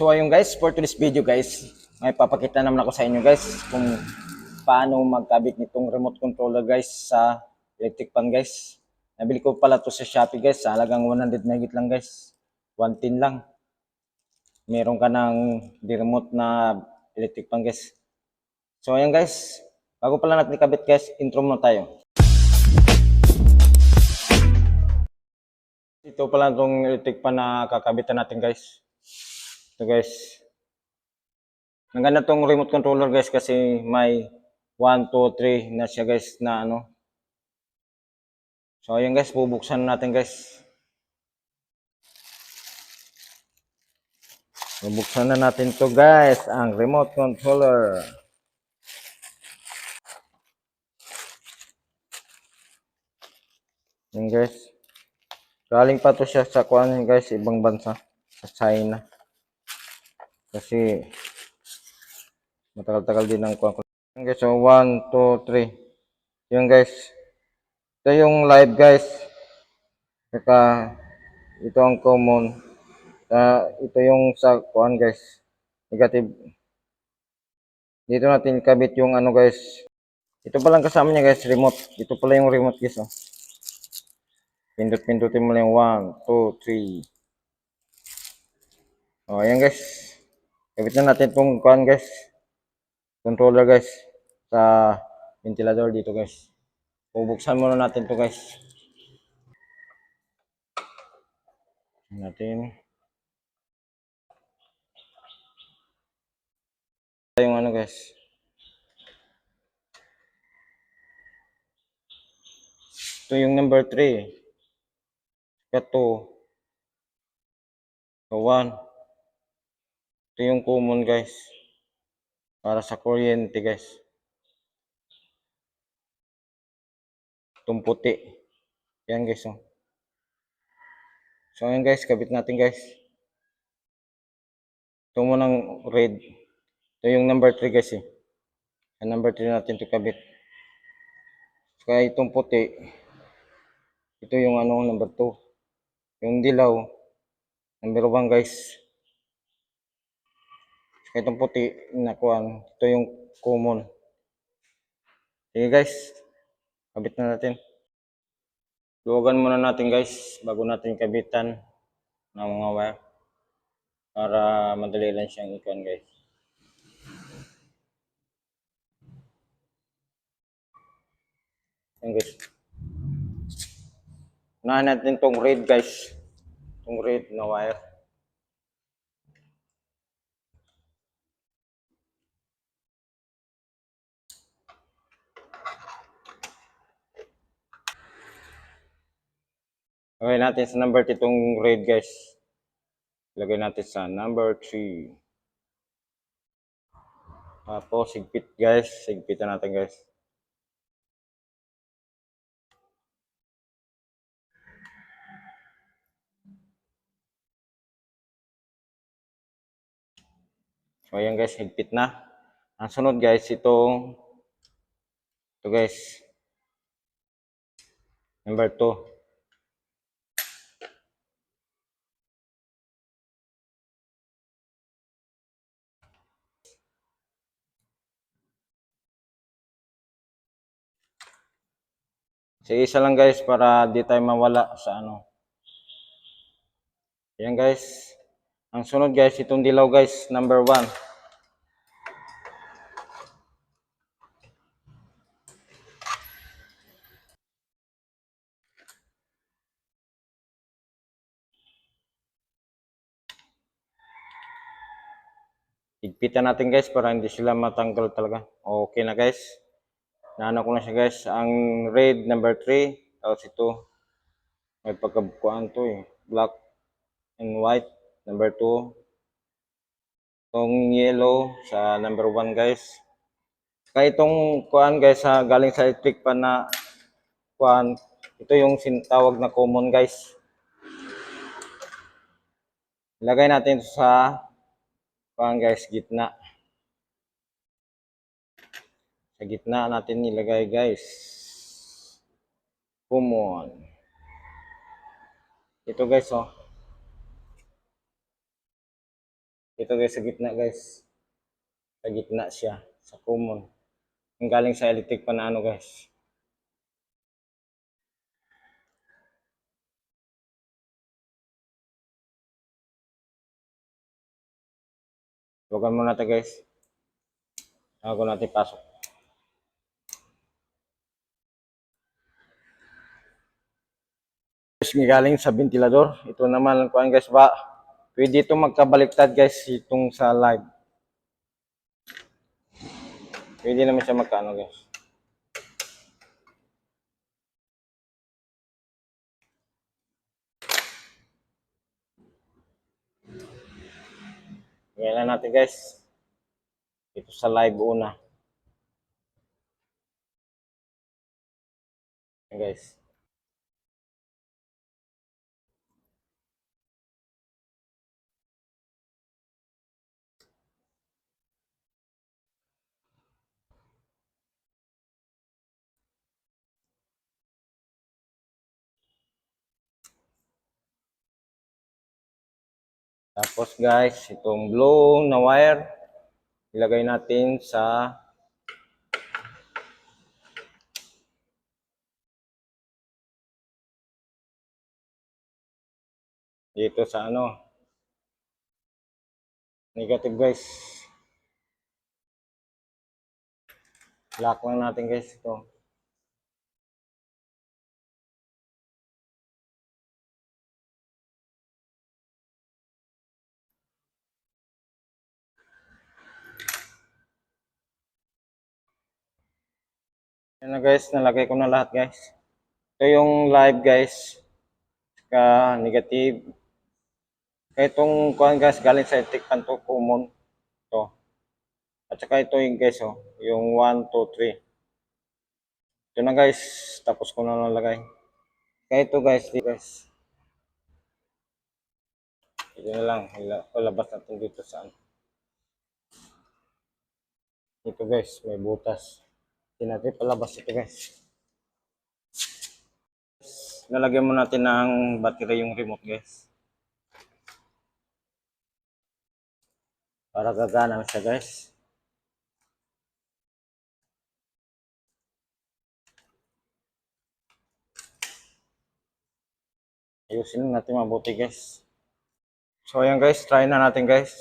So ayun guys, for today's video guys, may papakita naman ako sa inyo guys kung paano magkabit nitong remote controller guys sa electric fan guys. Nabili ko pala to sa Shopee guys, sa halagang 100 na higit lang guys. 110 lang. Meron ka ng remote na electric fan guys. So ayun guys, bago pala natin ikabit guys, intro muna tayo. Ito pala itong electric fan na kakabitan natin guys. Ito guys. Ang ganda tong remote controller guys kasi may 1, 2, 3 na siya guys na ano. So ayun guys, bubuksan natin guys. Bubuksan na natin to guys, ang remote controller. Yan guys. Galing pa to siya sa kuan guys, ibang bansa. Sa China. Kasi matagal-tagal din ang kuan ko. Yan guys, so 1, 2, 3. Yan guys. Ito yung live guys. Saka ito ang common. Ah, ito yung sa kuan guys. Negative. Dito natin kabit yung ano guys. Ito pa lang kasama niya guys, remote. Ito pala yung remote guys. Oh. Pindot-pindutin mo lang yung 1, 2, 3. Oh, ayan guys. Kabit na natin itong kuan guys. Controller guys. Sa ventilador dito guys. Bubuksan muna natin to guys. Natin. Yung ano guys. Ito yung number 3. Ito. Ito 1. Ito yung common guys. Para sa kuryente guys. Itong puti. Yan guys. Oh. So ayan guys, kabit natin guys. Ito munang red. Ito yung number 3 guys eh. Ang number 3 natin ito kabit. Kaya itong puti. Ito yung ano, number 2. Yung dilaw. Number 1 guys. Itong puti, nakuan. Ito yung common. Sige guys. Kabit na natin. Luwagan muna natin guys bago natin kabitan ng mga wire para madali lang siyang ikuan guys. Yan guys. Unahan natin tong red guys. Tong red na wire. Lagay natin sa number 3 itong red guys. Lagay natin sa number 3. Tapos sigpit guys. Sigpitan natin guys. So ayan guys, higpit na. Ang sunod guys, itong ito guys. Number 2. So, isa lang guys para di tayo mawala sa ano. Ayan guys. Ang sunod guys, itong dilaw guys, number 1. Higpitan natin guys para hindi sila matanggal talaga. Okay na guys. Naano ko na siya guys. Ang red number 3. Tapos ito. May pagkabukuan to eh. Black and white. Number 2. Itong yellow sa number 1 guys. Kaya itong kuan guys sa galing sa electric pan na kuan. Ito yung sintawag na common guys. Ilagay natin sa kuan guys gitna. Sa gitna natin nilagay guys. Common. Ito guys oh. Ito guys, sa gitna guys. Sa gitna siya. Sa common. Ang galing sa electric pa na ano guys. Huwag mo natin guys. Ako natin pasok. Guys, galing sa ventilador. Ito naman kuan guys ba. Pwede ito magkabaliktad guys itong sa live. Pwede naman siya magkaano guys. Ngayon na natin guys. Ito sa live una. Guys. Tapos guys, itong blue na wire, ilagay natin sa dito sa ano negative guys. Lock lang natin guys ito Yan na guys, nalagay ko na lahat guys. Ito yung live guys. Ka negative. Kaya itong kuhan guys, galing sa electric pan to, common. Ito. At saka ito yung guys, oh, yung 1, 2, 3. Ito na guys, tapos ko na nalagay. Kaya ito guys, di guys. Ito na lang, ila- palabas natin dito sa ano. Ito guys, may butas. Natin palabas ito guys. Lalagyan mo natin ng battery yung remote guys. Para gagana siya guys. Ayusin natin mabuti guys. So ayan guys, try na natin guys.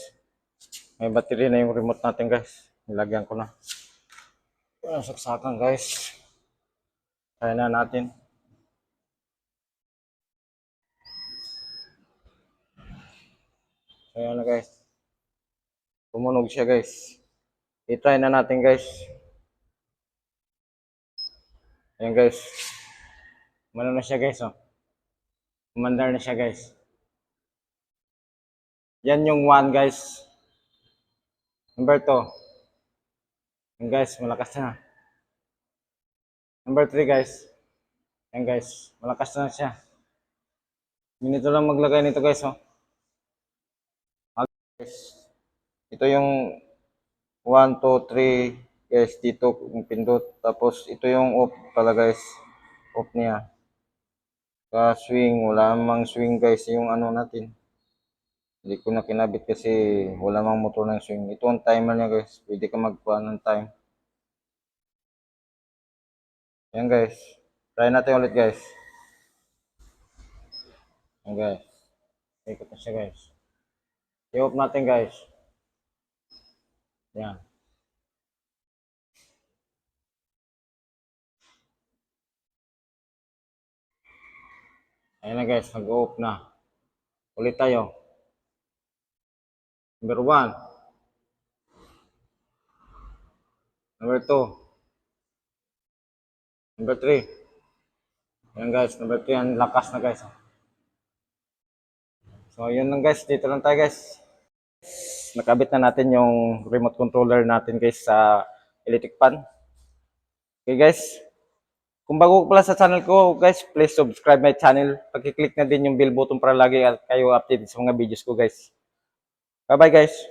May battery na yung remote natin guys. Nilagyan ko na. Walang saksakan guys. Try na natin. Ayan na guys. Tumunog siya guys. I-try na natin guys. Ayan guys. Mano na siya guys oh. Umandar na siya guys. Yan yung one guys. Number two. Yan guys, malakas na. Number 3 guys. Yan guys, malakas na siya. Minito lang maglagay nito guys, oh. Ah, Guys, ito yung 1, 2, 3 guys, dito pindot. Tapos ito yung off pala guys. Off niya. Ka swing, wala mang swing guys yung ano natin. Hindi ko na kinabit kasi wala mang motor ng swing. Ito ang timer niya guys. Pwede ka magkuha ng time. Yan guys. Try natin ulit guys. Yan guys. Ikot na siya guys. I-off natin guys. Yan. Ayan na guys, nag-off na. Ulit tayo. Number 1. Number 2. Number 3. Ayan guys, number 3 ang lakas na guys. So yun lang guys, dito lang tayo guys. Nakabit na natin yung remote controller natin guys sa electric pan. Okay guys. Kung bago pala sa channel ko guys, please subscribe my channel. Pag-click na din yung bell button para lagi kayo updated sa mga videos ko guys. Bye bye guys.